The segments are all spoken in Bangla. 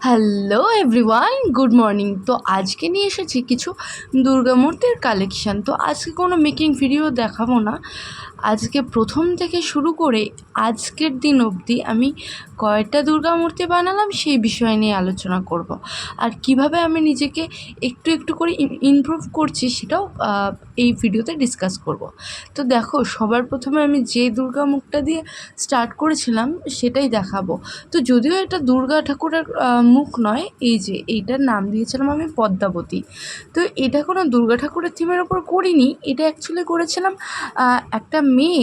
হ্যালো এভরিওয়ান গুড মর্নিং তো আজকে নিয়ে এসেছি কিছু দুর্গা মূর্তির কালেকশান তো আজকে কোনো মেকিং ভিডিও দেখাবো না। আজকে প্রথম থেকে শুরু করে আজকের দিন অবধি আমি কয়টা দুর্গা মূর্তি বানালাম, সেই বিষয় নিয়ে আলোচনা করব। আর কীভাবে আমি নিজেকে একটু একটু করে ইমপ্রুভ করছি সেটাও এই ভিডিওতে ডিসকাস করব। তো দেখো, সবার প্রথমে আমি যে দুর্গা মুখটা দিয়ে স্টার্ট করেছিলাম, সেটাই দেখাবো। তো যদিও এটা দুর্গা ঠাকুরের মুখ নয়, এই যে এইটার নাম দিয়েছিলাম আমি পদ্মাবতী। তো এটা কোনো দুর্গা ঠাকুরের থিমের ওপর করিনি, এটা অ্যাকচুয়ালি করেছিলাম একটা মেয়ে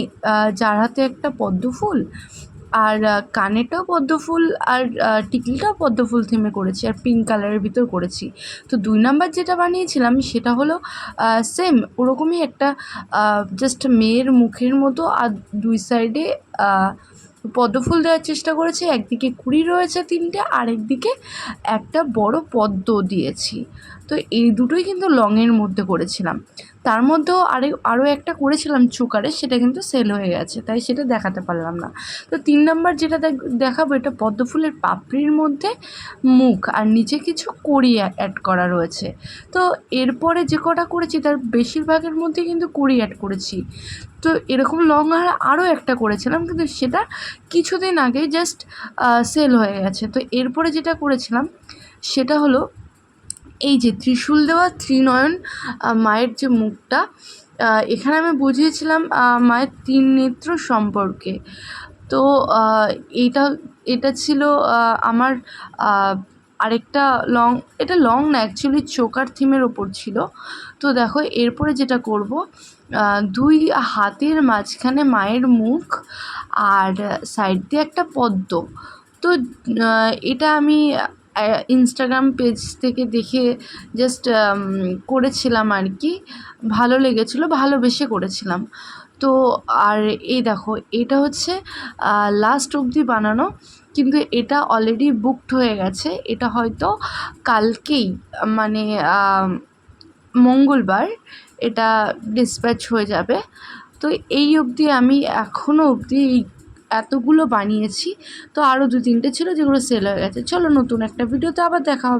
যার হাতে একটা পদ্ম ফুল আর কানেরটাও পদ্ম ফুল আর টিকলিটাও পদ্ম ফুল থিমে করেছি আর পিঙ্ক কালারের ভিতর করেছি। তো দুই নাম্বার যেটা বানিয়েছিলাম সেটা হলো সেম ওরকমই একটা জাস্ট মেয়ের মুখের মতো আর দুই সাইডে পদ্ম ফুল দেওয়ার চেষ্টা করেছি। একদিকে কুড়ি রয়েছে তিনটে আর একদিকে একটা বড় পদ্ম দিয়েছি। তো এই দুটোই কিন্তু লংয়ের মধ্যে করেছিলাম। তার মধ্যেও আরে আরও একটা করেছিলাম চুকারে, সেটা কিন্তু সেল হয়ে গেছে, তাই সেটা দেখাতে পারলাম না। তো তিন নম্বর যেটা দেখ- দেখাবো, এটা পদ্মফুলের পাপড়ির মধ্যে মুখ, আর নিচে কিছু কড়ি অ্যাড করা রয়েছে। তো এরপরে যে কটা করেছি, তার বেশিরভাগের মধ্যে কিন্তু কুড়ি অ্যাড করেছি। তো এরকম লং আর আরও একটা করেছিলাম, কিন্তু সেটা কিছুদিন আগে জাস্ট সেল হয়ে গেছে। তো এরপরে যেটা করেছিলাম, সেটা হলো এই যে ত্রিশূল দেওয়া, ত্রিনয়ন মায়ের যে মুখটা এখানে আমি বুঝিয়েছিলাম মায়ের তিন নেত্র সম্পর্কে। তো এটা এটা ছিল আমার আরেকটা লং এটা লং না অ্যাকচুয়ালি চোকার থিমের ওপর ছিল। তো দেখো, এরপরে যেটা করব দুই হাতের মাঝখানে মায়ের মুখ আর সাইড দিয়ে একটা পদ্ম। তো এটা আমি ইনস্টাগ্রাম পেজ থেকে দেখে জাস্ট করেছিলাম আর কি। ভালো লেগেছিলো, ভালোবেসে করেছিলাম। তো আর এই দেখো, এটা হচ্ছে লাস্ট অবধি বানানো, কিন্তু এটা অলরেডি বুকড হয়ে গেছে। এটা হয়তো কালকেই মানে মঙ্গলবার এটা ডিসপ্যাচ হয়ে যাবে। তো এই অবধি আমি এখনও অবধি এই এতগুলো বানিয়েছি। তো আরও দু তিনটে ছিল যেগুলো সেল হয়ে গেছে। চলো নতুন একটা ভিডিওতে আবার দেখা হবে।